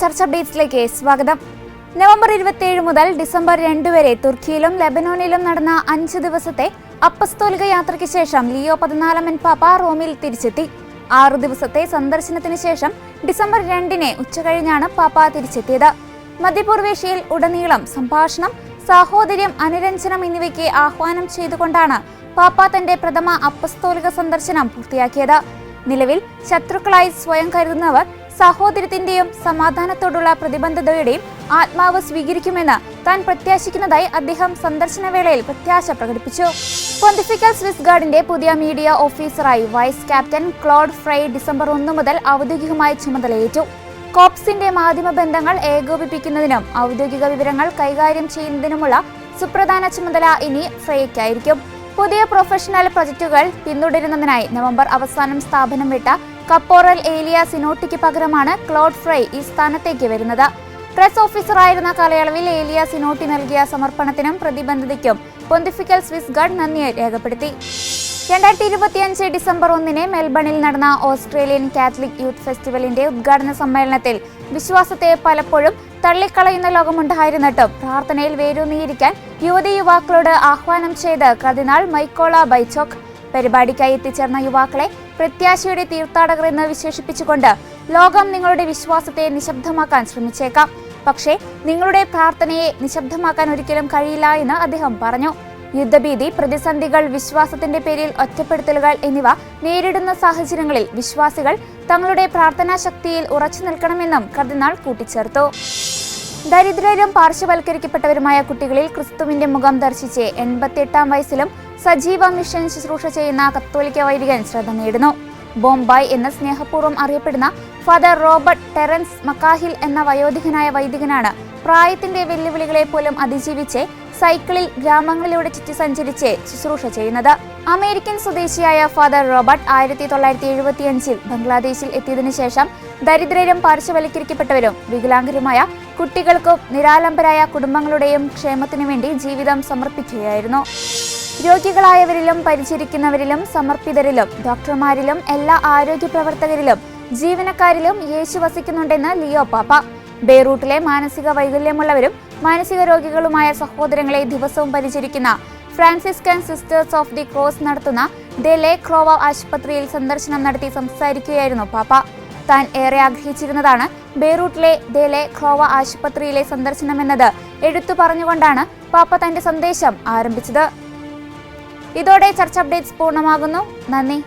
ചർച്ച അപ്ഡേറ്റ്സിലേക്ക് സ്വാഗതം. നവംബർ ഇരുപത്തിയേഴ് മുതൽ ഡിസംബർ രണ്ട് വരെ തുർക്കിയിലും ലെബനോണിലും നടന്ന അഞ്ച് ദിവസത്തെ അപ്പസ്തോലിക യാത്രയ്ക്ക് ശേഷം ലിയോ പതിനാലാമൻ പാപ്പ റോമിൽ തിരിച്ചെത്തി. ആറു ദിവസത്തെ സന്ദർശനത്തിന് ശേഷം ഡിസംബർ രണ്ടിന് ഉച്ചകഴിഞ്ഞാണ് പാപ്പ തിരിച്ചെത്തിയത്. മധ്യപൂർവേഷ്യയിൽ ഉടനീളം സംഭാഷണം സാഹോദര്യം അനുരഞ്ജനം എന്നിവയ്ക്ക് ആഹ്വാനം ചെയ്തുകൊണ്ടാണ് പാപ്പ തന്റെ പ്രഥമ അപ്പസ്തോലിക സന്ദർശനം പൂർത്തിയാക്കിയത്. നിലവിൽ ശത്രുക്കളായി സ്വയം കരുതുന്നവർ സഹോദരത്തിന്റെയും സമാധാനത്തോടുള്ള പ്രതിബദ്ധതയുടെയും ആത്മാവ് സ്വീകരിക്കുമെന്ന് താൻ പ്രത്യാശിക്കുന്നതായി അദ്ദേഹം സന്ദർശന വേളയിൽ പ്രത്യാശ പ്രകടിപ്പിച്ചു. പൊന്തിഫിക്കൽ സ്വിസ് ഗാർഡിന്റെ പുതിയ മീഡിയ ഓഫീസറായി vice captain Claude Fry December ഒന്ന് മുതൽ ഔദ്യോഗികമായി ചുമതലയേറ്റു. കോപ്സിന്റെ മാധ്യമ ബന്ധങ്ങൾ ഏകോപിപ്പിക്കുന്നതിനും ഔദ്യോഗിക വിവരങ്ങൾ കൈകാര്യം ചെയ്യുന്നതിനുമുള്ള സുപ്രധാന ചുമതല ഇനി ഫ്രൈക്കായിരിക്കും പുതിയ പ്രൊഫഷണൽ പ്രൊജക്ടുകൾ പിന്തുടരുന്നതിനായി നവംബർ അവസാനം സ്ഥാപനം വിട്ട കപ്പോറൽ ഏലിയ സിനോട്ടിക്ക് പകരമാണ് ക്ലോഡ് ഫ്രൈ ഈ സ്ഥാനത്തേക്ക് വരുന്നത്. പ്രസ് ഓഫീസറായിരുന്ന കാലയളവിൽ ഏലിയ സിനോട്ടി നൽകിയ സമർപ്പണത്തിനും പ്രതിബദ്ധതയ്ക്കും പൊന്തിഫിക്കൽ സ്വിസ് ഗാർഡ് നന്ദി രേഖപ്പെടുത്തി. രണ്ടായിരത്തി ഇരുപത്തിയഞ്ച് ഡിസംബർ ഒന്നിന് മെൽബണിൽ നടന്ന ഓസ്ട്രേലിയൻ കാത്തലിക് യൂത്ത് ഫെസ്റ്റിവലിന്റെ ഉദ്ഘാടന സമ്മേളനത്തിൽ വിശ്വാസത്തെ പലപ്പോഴും തള്ളിക്കളയുന്ന ലോകമുണ്ടായിരുന്നിട്ടും പ്രാർത്ഥനയിൽ വേരൂന്നിയിരിക്കാൻ യുവതി യുവാക്കളോട് ആഹ്വാനം ചെയ്ത് കർദിനാൾ മൈക്കോള ബൈച്ചോക്ക് പരിപാടിക്കായി എത്തിച്ചേർന്ന യുവാക്കളെ പ്രത്യാശയുടെ തീർത്ഥാടകർ എന്ന് വിശേഷിപ്പിച്ചുകൊണ്ട് ലോകം നിങ്ങളുടെ വിശ്വാസത്തെ നിശബ്ദമാക്കാൻ ശ്രമിച്ചേക്കാം. പക്ഷേ നിങ്ങളുടെ പ്രാർത്ഥനയെ നിശബ്ദമാക്കാൻ ഒരിക്കലും കഴിയില്ല എന്ന് അദ്ദേഹം പറഞ്ഞു. യുദ്ധഭീതി പ്രതിസന്ധികൾ വിശ്വാസത്തിന്റെ പേരിൽ ഒറ്റപ്പെടുത്തലുകൾ എന്നിവ നേരിടുന്ന സാഹചര്യങ്ങളിൽ വിശ്വാസികൾ തങ്ങളുടെ പ്രാർത്ഥനാ ശക്തിയിൽ ഉറച്ചു നിൽക്കണമെന്നും കർദിനാൾ കൂട്ടിച്ചേർത്തു. ദരിദ്രരും പാർശ്വവൽക്കരിക്കപ്പെട്ടവരുമായ കുട്ടികളിൽ ക്രിസ്തുവിന്റെ മുഖം ദർശിച്ച് എൺപത്തിയെട്ടാം വയസ്സിലും സജീവ മിഷൻ ശുശ്രൂഷ ചെയ്യുന്ന കത്തോലിക്ക വൈദികൻ ശ്രദ്ധ നേടുന്നു. ബോംബായ് എന്ന് സ്നേഹപൂർവം അറിയപ്പെടുന്ന ഫാദർ റോബർട്ട് ടെറൻസ് മക്കാഹിൽ എന്ന വയോധികനായ വൈദികനാണ് പ്രായത്തിന്റെ വെല്ലുവിളികളെ പോലും അതിജീവിച്ച് സൈക്കിളിൽ ഗ്രാമങ്ങളിലൂടെ ചുറ്റി സഞ്ചരിച്ച് ശുശ്രൂഷ ചെയ്യുന്നത്. അമേരിക്കൻ സ്വദേശിയായ ഫാദർ റോബർട്ട് ആയിരത്തി തൊള്ളായിരത്തി എഴുപത്തിയഞ്ചിൽ ബംഗ്ലാദേശിൽ എത്തിയതിനു ശേഷം ദരിദ്രരും പാർശ്വവൽക്കരിക്കപ്പെട്ടവരും വികലാംഗരുമായ കുട്ടികൾക്കും നിരാലംബരായ കുടുംബങ്ങളുടെയും ക്ഷേമത്തിനു വേണ്ടി ജീവിതം സമർപ്പിക്കുകയായിരുന്നു. രോഗികളായവരിലും പരിചരിക്കുന്നവരിലും സമർപ്പിതരിലും ഡോക്ടർമാരിലും എല്ലാ ആരോഗ്യ പ്രവർത്തകരിലും ജീവനക്കാരിലും യേശു വസിക്കുന്നുണ്ടെന്ന് ലിയോ പാപ്പ. ബെയ്റൂട്ടിലെ മാനസിക വൈകല്യമുള്ളവരും മാനസിക രോഗികളുമായ സഹോദരങ്ങളെ ദിവസവും പരിചരിക്കുന്ന Franciscan Sisters of the Cross നടത്തുന്ന ദ ലേ ക്രോവ ആശുപത്രിയിൽ സന്ദർശനം നടത്തി സംസാരിക്കുകയായിരുന്നു പാപ്പ. താൻ ഏറെ ആഗ്രഹിച്ചിരുന്നതാണ്. ബെയ്റൂട്ടിലെ ദേലെ ഖോവ ആശുപത്രിയിലെ സന്ദർശനമെന്നത് എടുത്തു പറഞ്ഞുകൊണ്ടാണ് പാപ്പ തന്റെ സന്ദേശം ആരംഭിച്ചത്. ഇതോടെ ചർച്ച അപ്ഡേറ്റ്സ് പൂർണമാകുന്നു. നന്ദി.